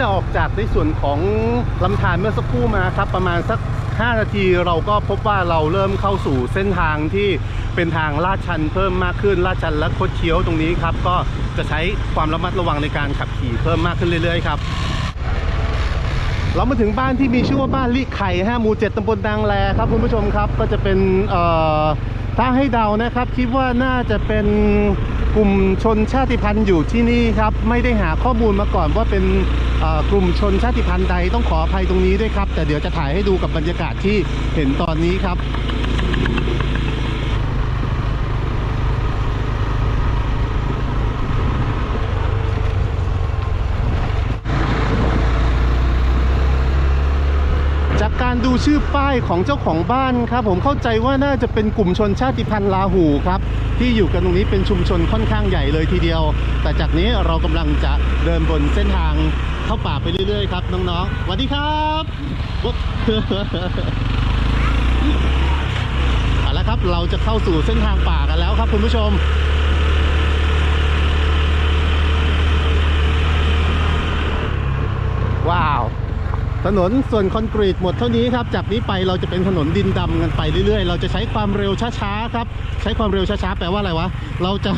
จะออกจากในส่วนของลำธารเมื่อสักครู่มาครับ ประมาณสัก 5 นาทีเราก็พบว่าเราเริ่มเข้าสู่เส้นทางที่เป็นทางลาดชันเพิ่มมากขึ้นลาดชันและคดเคี้ยวตรงนี้ครับ ก็จะใช้ความระมัดระวังในการขับขี่เพิ่มมากขึ้นเรื่อยๆครับ เรามาถึงบ้านที่มีชื่อว่าบ้านลิไข่ฮะหมู่เจ็ดตำบลดังแลครับคุณผู้ชมครับก็จะเป็นถ้าให้เดานะครับ คิดว่าน่าจะเป็นกลุ่มชนชาติพันธุ์อยู่ที่นี่ครับไม่ได้หาข้อมูลมาก่อนว่าเป็นกลุ่มชนชาติพันธุ์ใดต้องขออภัยตรงนี้ด้วยครับ แต่เดี๋ยวจะถ่ายให้ดูกับบรรยากาศที่เห็นตอนนี้ครับ จากการ ดูชื่อป้ายของเจ้าของบ้านครับ ผมเข้าใจว่าน่าจะเป็นกลุ่มชนชาติพันธุ์ลาหูครับ ที่อยู่กันตรงนี้เป็นชุมชนค่อนข้างใหญ่เลยทีเดียว แต่จากนี้เรากำลังจะเดินบนเส้นทางเข้าป่าไปเรื่อยๆครับน้องๆสวัสดีครับปุ๊บเอาละครับเราจะเข้าสู่เส้นทางป่ากันแล้วครับ คุณผู้ชมว้าว ถนนส่วนคอนกรีตหมดเท่านี้ครับ จากนี้ไปเราจะเป็นถนนดินดำกันไปเรื่อยๆ เราจะใช้ความเร็วช้าๆครับ ใช้ความเร็วช้าๆแปลว่าอะไรวะ เราจะ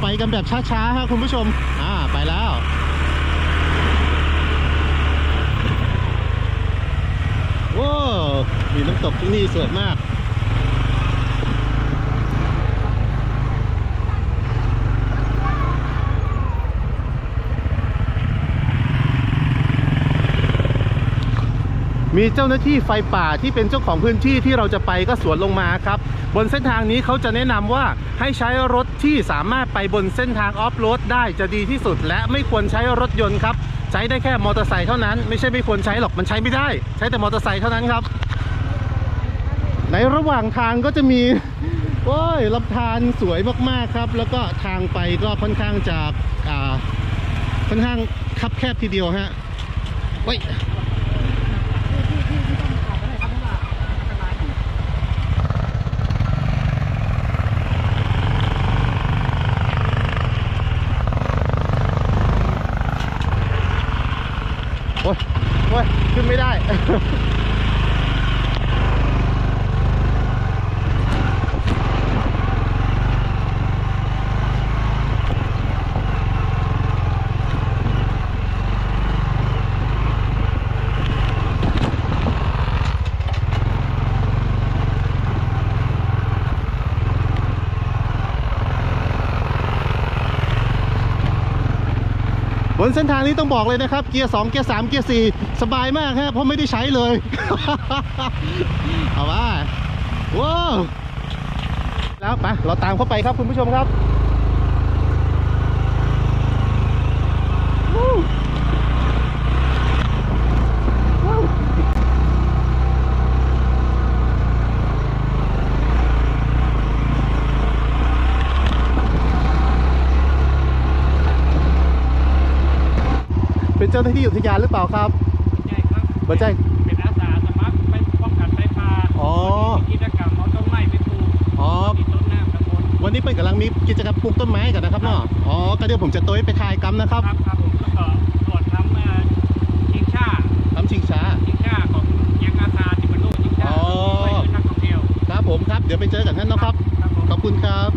ไปกันแบบช้าๆครับคุณผู้ชม อ่าไปแล้วโว้มีน้ำตกที่นี่สวยมาก มีเจ้าหน้าที่ไฟป่าที่เป็นเจ้าของพื้นที่ที่เราจะไปก็สวนลงมาครับ บนเส้นทางนี้เขาจะแนะนำว่าให้ใช้รถที่สามารถไปบนเส้นทางออฟโรดได้จะดีที่สุด และไม่ควรใช้รถยนต์ครับ ใช้ได้แค่มอเตอร์ไซค์เท่านั้นไม่ใช่ไม่ควรใช้หรอกมันใช้ไม่ได้ ใช้แต่มอเตอร์ไซค์เท่านั้นครับ ในระหว่างทางก็จะมีโอ้ยลำธารสวยมากๆครับ แล้วก็ทางไปก็ค่อนข้างจะอ่าค่อนข้างคับแคบทีเดียวฮะเฮ้ย โอ้ยโอ้ย ขึ้นไม่ได้ บนเส้นทางนี้ต้องบอกเลยนะครับ เกียร์2เกียร์3เกียร์4สบายมากฮะเพราะไม่ได้ใช้เลย เอาว่าว้าวแล้วไปเราตามเข้าไปครับคุณผู้ชมครับวู้วู้ เป็นเจ้าหน้าที่อุทยานหรือเปล่าครับใช่ครับบ่ใจเป็นอาสาสมัครไปป้องกันไฟป่าอ๋อมีกิจกรรมเอาต้นไม้ไปปลูกอ๋อที่ต้นน้ำตำบลวันนี้เป็นกำลังมีกิจกรรมปลูกต้นไม้กันนะครับเนาะอ๋อก็เดี๋ยวผมจะโต้ยไปถ่ายกำนะครับครับครับผมแล้วก็ตรวจทำเอ่อชิงชาทำชิงช้าชิงชาของยังอาสาที่เป็นโลกชิงชาอ๋อไปเดินนักท่องเที่ยวครับผมครับเดี๋ยวไปเจอกันท่านเนาะครับครับผมขอบคุณครับ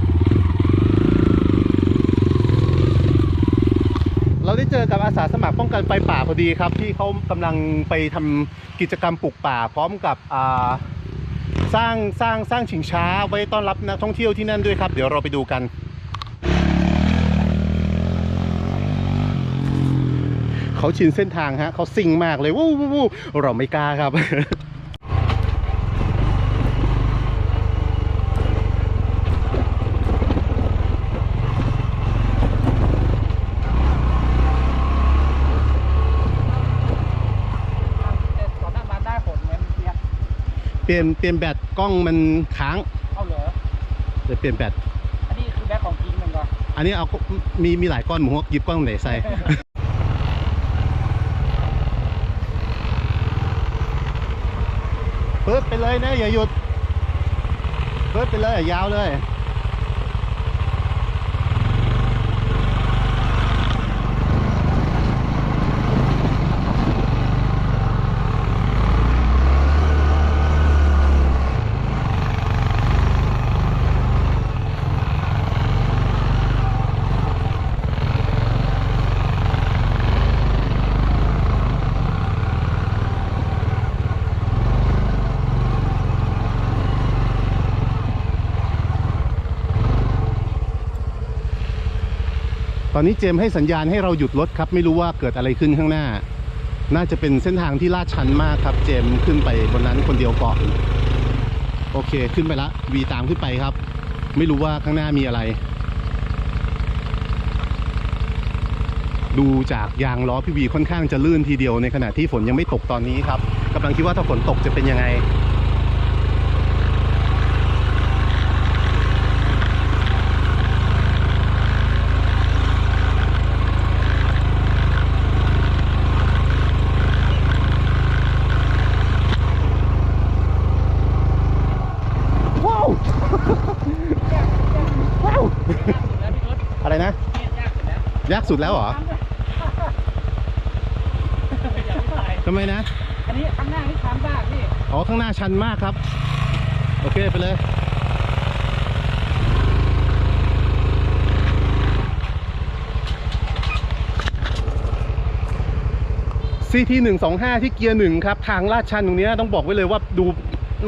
เราได้เจอกับอาสาสมัครป้องกันไฟป่าพอดีครับ ที่เขากำลังไปทำกิจกรรมปลูกป่า พร้อมกับสร้างสร้างสร้างชิงช้าไว้ต้อนรับนักท่องเที่ยวที่นั่นด้วยครับ เดี๋ยวเราไปดูกัน เขาชินเส้นทางฮะเขาซิ่งมากเลยวูวู้วู้เราไม่กล้าครับ ตอนหน้าบ้านได้ผลเหมือนเสีย เปลี่ยนเปลี่ยนแบตกล้องมันค้างเอาเหรอเดี๋ยวเปลี่ยนแบต อันนี้คือแบ็คของจริงมันก็อันนี้เอาก็มีมีหลายก้อนหมูฮกหยิบก้อนไหนใส่ เปิดไปเลยนะอย่าหยุด เปิดไปเลยยาวเลย ตอนนี้เจมให้สัญญาณให้เราหยุดรถครับ ไม่รู้ว่าเกิดอะไรขึ้นข้างหน้า น่าจะเป็นเส้นทางที่ลาดชันมากครับ เจมขึ้นไปบนนั้นคนเดียวก่อนโอเคขึ้นไปละวีตามขึ้นไปครับ ไม่รู้ว่าข้างหน้ามีอะไร ดูจากยางล้อพี่วีค่อนข้างจะลื่นทีเดียวในขณะที่ฝนยังไม่ตกตอนนี้ครับกำลังคิดว่าถ้าฝนตกจะเป็นยังไง ว้าว ว้าว แล้วพี่รถ อะไรนะ เนี่ยยากสุดแล้ว ยาก สุดแล้วเหรออย่าไปใส่ทำไมนะ อันนี้ข้างหน้านี่ช้ำมากพี่ อ๋อ ข้างหน้าชันมากครับ โอเคไปเลย CT 1 2 5ที่เกียร์หนึ่งครับ ทางลาดชันตรงเนี้ยต้องบอกไว้เลยว่าดู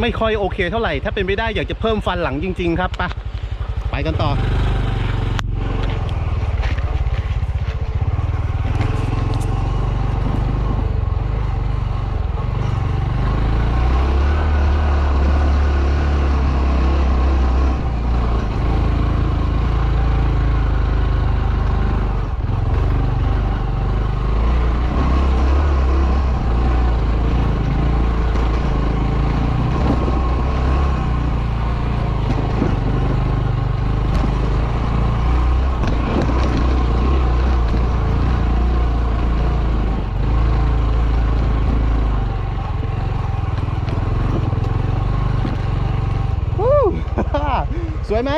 ไม่ค่อยโอเคเท่าไหร่ ถ้าเป็นไม่ได้อยากจะเพิ่มฟันหลังจริง ๆ ครับ ไป ไปกันต่อ สวยไหม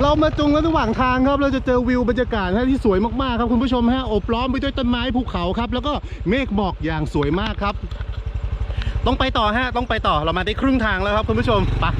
เรามาจุงกันระหว่างทางครับ เราจะเจอวิวบรรยากาศที่สวยมากๆครับคุณผู้ชมฮะอบล้อมไปด้วยต้นไม้ภูเขาครับ แล้วก็เมฆหมอกอย่างสวยมากครับ ต้องไปต่อฮะต้องไปต่อเรามาได้ครึ่งทางแล้วครับคุณผู้ชมไปะ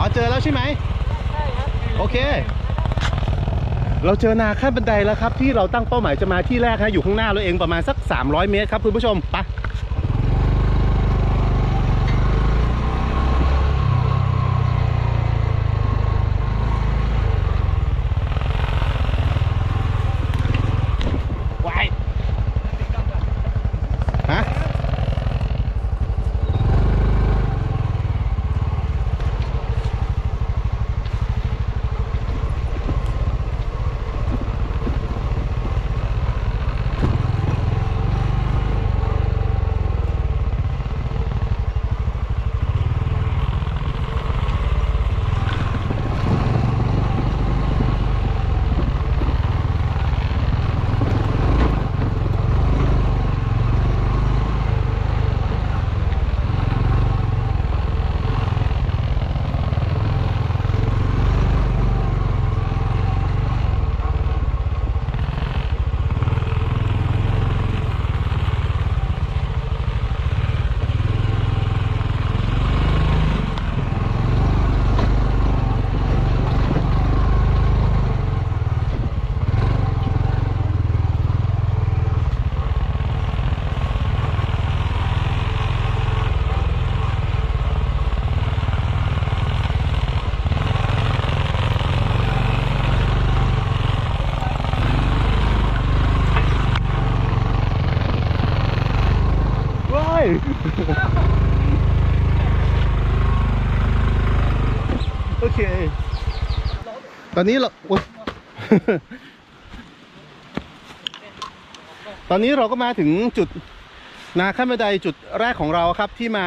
อ๋อเจอแล้วใช่ไหม โอเค เราเจอนาขั้นบันไดแล้วครับที่เราตั้งเป้าหมายจะมาที่แรกฮะอยู่ข้างหน้าเราเองประมาณสัก 300 เมตรครับคุณผู้ชมไปะวายฮะ ว้าย โอเค ตอนนี้เราอุ๊ย ตอนนี้เราก็มาถึงจุดนาขั้นบันไดจุดแรกของเราครับที่มา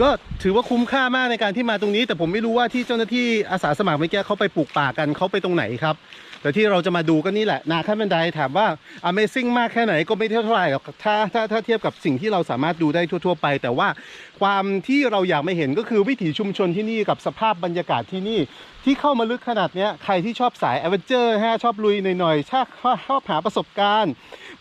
ก็ถือว่าคุ้มค่ามากในการที่มาตรงนี้ แต่ผมไม่รู้ว่าที่เจ้าหน้าที่อาสาสมัครเมื่อกี้เขาไปปลูกป่ากันเขาไปตรงไหนครับ แต่ที่เราจะมาดูก็นี่แหละนาขั้นบันไดถามว่า Amazing มากแค่ไหนก็ไม่เท่าไหร่หรอกถ้าถ้าถ้าเทียบกับสิ่งที่เราสามารถดูได้ทั่ว ๆ ไป แต่ว่าความที่เราอยากไม่เห็นก็คือวิถีชุมชนที่นี่กับสภาพบรรยากาศที่นี่ ที่เข้ามาลึกขนาดนี้ใครที่ชอบสายแอเวนเจอร์ฮะชอบลุยหน่อยๆชอบชอบหาประสบการณ์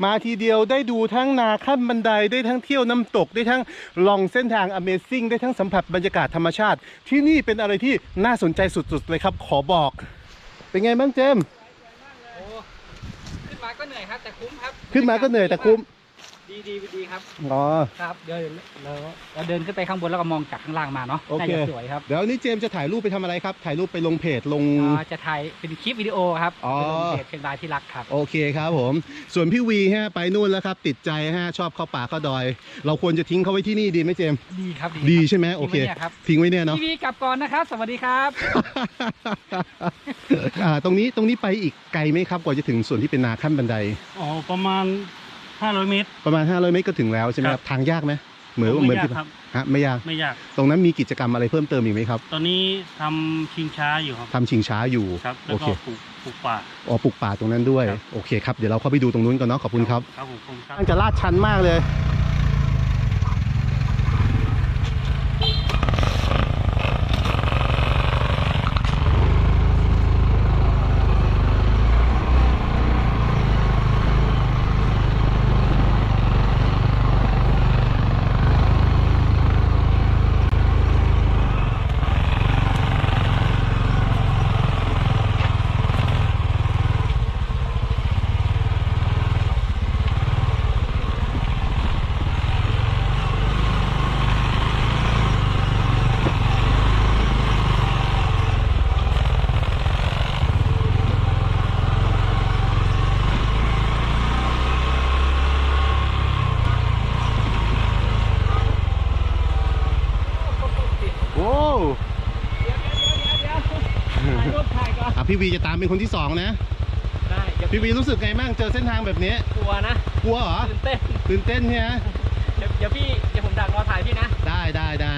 มาทีเดียวได้ดูทั้งนาขั้นบันไดได้ทั้งเที่ยวน้ำตกได้ทั้งลองเส้นทาง Amazing ได้ทั้งสัมผัสบรรยากาศธรรมชาติ ที่นี่เป็นอะไรที่น่าสนใจสุดๆเลยครับ ขอบอก เป็นไงบ้างเจมส์ ก็เหนื่อยครับแต่คุ้มครับ ขึ้นมาก็เหนื่อยแต่คุ้ม ดีดีดีครับ อ๋อ ครับ เดี๋ยวเราเราเดินขึ้นไปข้างบนแล้วก็มองจากข้างล่างมาเนาะโอเคน่าจะสวยครับเดี๋ยวนี้เจมส์จะถ่ายรูปไปทำอะไรครับ ถ่ายรูปไปลงเพจลง อ่าจะถ่ายเป็นคลิปวิดีโอครับอ๋อ ไปลงเพจเชียงรายที่รักครับ โอเคครับผม ส่วนพี่วีฮะไปนู่นแล้วครับ ติดใจฮะชอบเข้าป่าเข้าดอย เราควรจะทิ้งเขาไว้ที่นี่ดีไหมเจมส์ดีครับดีครับใช่ไหมโอเคทิ้งไว้เนี่ยครับทิ้งไว้เนี่ยเนาะทีวีกลับก่อนนะครับ สวัสดีครับ อ่าตรงนี้ตรงนี้ไปอีกไกลไหมครับ กว่าจะถึงส่วนที่เป็นนาขั้นบันได อ๋อประมาณ 500 เมตร ประมาณ 500 เมตรก็ถึงแล้วใช่ไหมคครัรับ บทางยากไหมเหมือนไม่เหมือนยากที่ครับ ฮะไม่ยาก ไม่ยาก ตรงนั้นมีกิจกรรมอะไรเพิ่มเติมอีกไหมครับตอนนี้ทำชิงช้าอยู่ครับ ทำชิงช้าอยู่ครับ แล้โอวเคก็ปลูกปลูกป่า อ๋อปลูกป่าตรงนั้นด้วยครับ โอเคครับเดี๋ยวเราเข้าไปดูตรงนู้นก่อนเนาะขอบคุณครับ ครับผมขอบคุณครับทางจะลาดชันมากเลย โอ้ เดี๋ยวเดี๋ยวเดี๋ยวเดี๋ยวถ่ายรูปถ่ายก่อน อะพี่ วีจะตามเป็นคนที่สองนะได้เดี๋ยวพี่วีรู้สึกไงบ้างเจอเส้นทางแบบนี้กลัวนะกลัวเหรอตื่นเต้นตื่นเต้นใช่ไหมเดี๋ยวเดี๋ยวพี่เดี๋ยวผมดักรอถ่ายพี่นะ ได้ได้ได้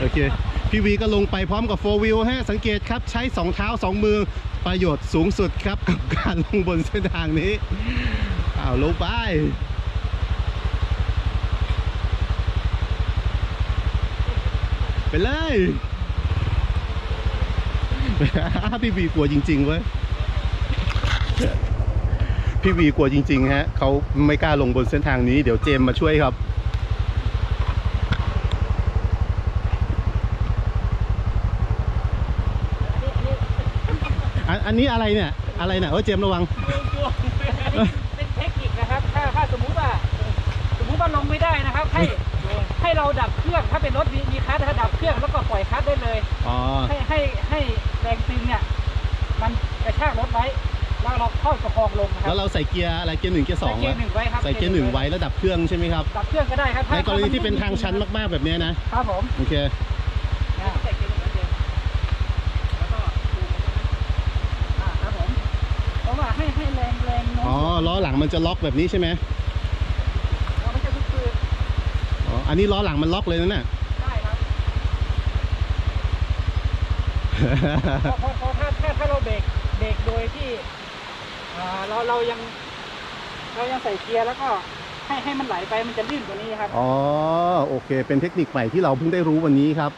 โอเคพี่วีก็ลงไปพร้อมกับโฟวิวฮะสังเกตครับใช้สองเท้าสองมือประโยชน์สูงสุดครับกับการลงบนเส้นทางนี้อ้าวลงไป ไปเลยพี่วีกลัวจริงๆเว้ยพี่วีกลัวจริงๆฮะเขาไม่กล้าลงบนเส้นทางนี้ เดี๋ยวเจมมาช่วยครับ อันนี้อะไรเนี่ย อะไรเนี่ยเออเจมระวัง เป็นเทคนิคนะครับ ถ้าถ้าสมมุติว่า สมมุติว่าลงไม่ได้นะครับให้ ให้เราดับเครื่องถ้าเป็นรถมีมีคลัตช์ถ้าดับเครื่องแล้วก็ปล่อยคลัตช์ได้เลย อ๋อ ให้ให้ให้แรงตึงเนี่ย มันกระชากรถไว้แล้วเราเข้าประคองลงนะครัแล้วเราใส่เกียร์อะไรเกียร์หนึ่งเกียร์สองใส่เกียร์หนึ่งไว้ครับใส่เกียร์หนึ่งไว้แล้วดับเครื่องใช่ไหมครับดับเครื่องก็ได้ครับในกรณีที่เป็นทางชันมากๆแบบเนี้ยนะครับผมโอเคใส่เกียร์หนึ่งไว้เดียวแล้วก็ดูอ่าครับผมเพราะว่าให้ให้แรงแรงโน้มอ๋อล้อหลังมันจะล็อกแบบนี้ใช่ไหม เราไม่ใช่ทุกคือ อ๋ออันนี้ล้อหลังมันล็อกเลยนะน่ะได้ครับเพราะเพราะเพราะถ้าถ้าถ้าเราเบรกเบรกโดยที่อ่าเราเรายัง เรายังใส่เกียร์แล้วก็ให้ให้มันไหลไปมันจะลื่นกว่านี้ครับ อ๋อโอเค เป็นเทคนิคใหม่ที่เราเพิ่งได้รู้วันนี้ครับ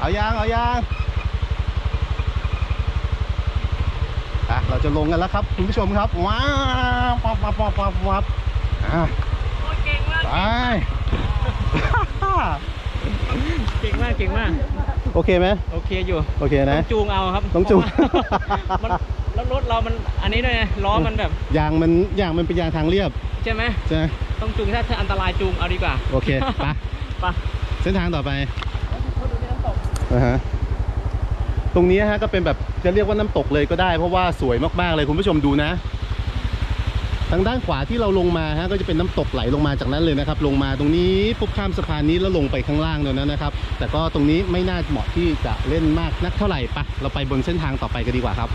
เอายาง เอายางอะเรา จะลงกันแล้วครับ คุณผู้ชมครับ ว้าวปับปับปับปับปับอะเก่งมากไปเก่งมากเก่งมาก โอเคไหมโอเคอยู่ โอเคต้นะองจูงเอาครับต้องจูงเพราะว่ามันแล้วรถเรา มันอันนี้ด้วยไงล้อมันแบบยางมันยางมันเป็นยางทางเรียบ ใช่ไหมใช่ไหมต้องจูงถ้าถ้าอันตรายจูงเอาดีกว่า โอเคไปไปเส้นทางต่อไปเขาดูที่น้ำตกนะฮะ ตรงนี้ฮะก็เป็นแบบจะเรียกว่าน้ำตกเลยก็ได้ เพราะว่าสวยมากๆเลยคุณผู้ชมดูนะ ทางด้านขวาที่เราลงมาฮะก็จะเป็นน้ำตกไหลลงมาจากนั้นเลยนะครับ ลงมาตรงนี้ปุ๊บข้ามสะพานนี้แล้วลงไปข้างล่างเลยนะครับ แต่ก็ตรงนี้ไม่น่าเหมาะที่จะเล่นมากนักเท่าไหร่ปะเราไปบนเส้นทางต่อไปกันดีกว่าครับ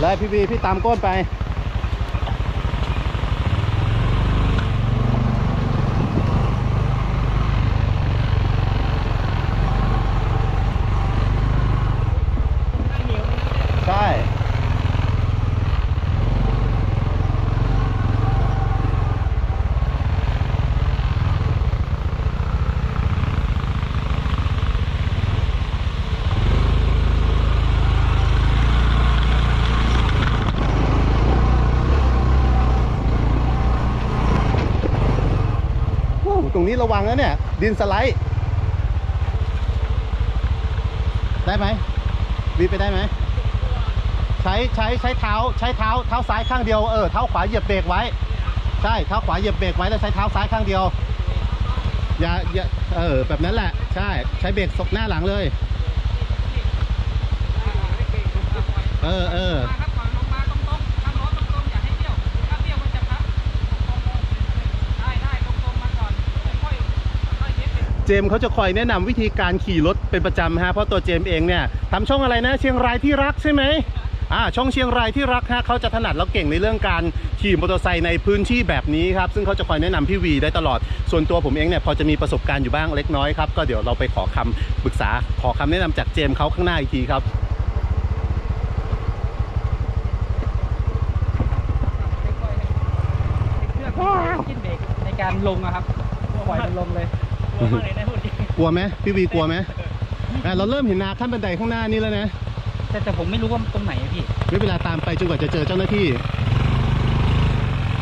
เลยพี่วีพี่ตามก้นไป นี้ระวังนะเนี่ย ดินสไลด์ ได้ไหมวีไปได้ไหมใช้ใช้ใช้เท้าใช้เท้าเท้าซ้ายข้างเดียวเออเท้าขวาเหยียบเบรกไว้ ใช่เท้าขวาเหยียบเบรกไว้แล้วใช้เท้าซ้ายข้างเดียวอย่าอย่าเออแบบนั้นแหละ ใช่ใช้เบรกศกหน้าหลังเลย เออเออ เจมเขาจะคอยแนะนำวิธีการขี่รถเป็นประจำฮะเพราะตัวเจมเองเนี่ยทำช่องอะไรนะเชียงรายที่รักใช่ไหมอ่าช่องเชียงรายที่รักฮะเขาจะถนัดแล้วเก่งในเรื่องการขี่มอเตอร์ไซค์ในพื้นที่แบบนี้ครับซึ่งเขาจะคอยแนะนำพี่วีได้ตลอด ส่วนตัวผมเองเนี่ยพอจะมีประสบการณ์อยู่บ้างเล็กน้อยครับก็เดี๋ยวเราไปขอคำปรึกษาขอคำแนะนำจากเจมเขาข้างหน้าอีกทีครับให้เครื่องขึ้นเบรกในการลงอะครับปล่อยมันลงเลย กลัวมากเลยนะพูดจริงกลัวไหมพี่วีกลัวไหมอะเราเริ่มเห็นนาขั้นบันไดข้างหน้านี้แล้วนะ แต่แต่ผมไม่รู้ว่าตรงไหนอะพี่ไม่เป็นไรตามไปจนกว่าจะเจอเจ้าหน้าที่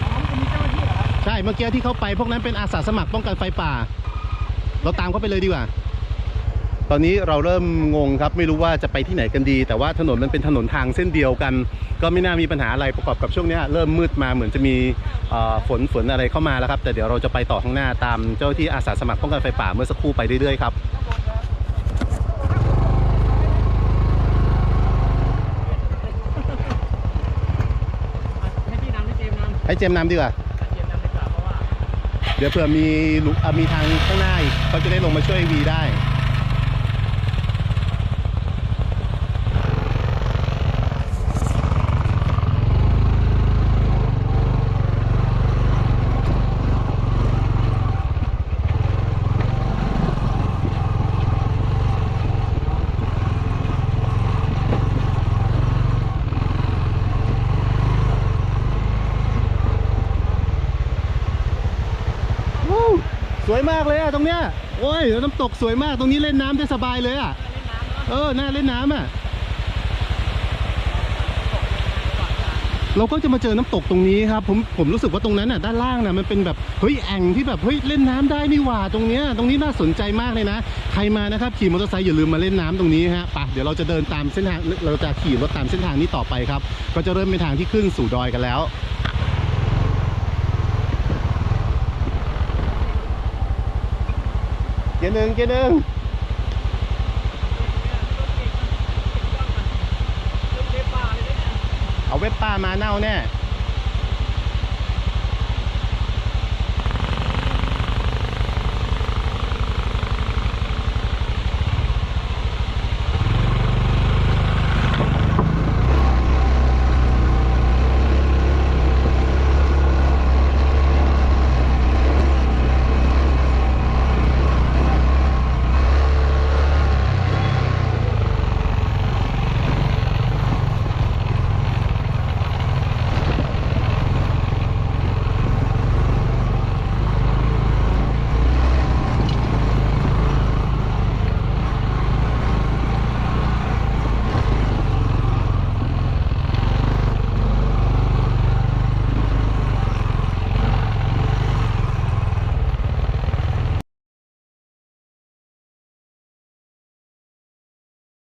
อ๋อมันจะมีเจ้าหน้าที่เหรอครับใช่เมื่อกี้ที่เขาไปพวกนั้นเป็นอาสาสมัครป้องกันไฟป่า เราตามเขาไปเลยดีกว่า ตอนนี้เราเริ่มงงครับไม่รู้ว่าจะไปที่ไหนกันดี แต่ว่าถนนมันเป็นถนนทางเส้นเดียวกัน ก็ไม่น่ามีปัญหาอะไรประกอบกับช่วงเนี้ยเริ่มมืดมาเหมือนจะมีเอ่อฝนฝนอะไรเข้ามาแล้วครับ แต่เดี๋ยวเราจะไปต่อข้างหน้าตามเจ้าหน้าที่อาสาสมัครป้องกันไฟป่าเมื่อสักครู่ไปเรื่อยๆครับให้พี่นำให้เจมส์นำให้เจมส์นำดีกว่าให้เจมส์นำดีกว่าเพราะว่าเดี๋ยวเผื่อมีลุอะมีทางข้างหน้าอีกเขาจะได้ลงมาช่วยวีได้ วู้ส วยมากเลยอะตรงเนี้ยโอ้ยน้ำตกสวยมากตรงนี้เล่นน้ำได้สบายเลยอะเออน่าเล่นน้ำอะเราก็จะมาเจอน้ำตกตรงนี้ครับผมผมรู้สึกว่าตรงนั้นน่ะด้านล่างน่ะมันเป็นแบบเฮ้ยแอ่งที่แบบเฮ้ยเล่นน้ำได้นี่หว่าตรงเนี้ยตรงนี้น่าสนใจมากเลยนะใครมานะครับขี่มอเตอร์ไซค์อย่าลืมมาเล่นน้ำตรงนี้ฮะไปเดี๋ยวเราจะเดินตามเส้นทางเราจะขี่รถตามเส้นทางนี้ต่อไปครับ ก็จะเริ่มเป็นทางที่ขึ้นสู่ดอยกันแล้ว กียร์หนึ่งเกียร์หนึ่งเอาเว็บป้ามาเน่าแน่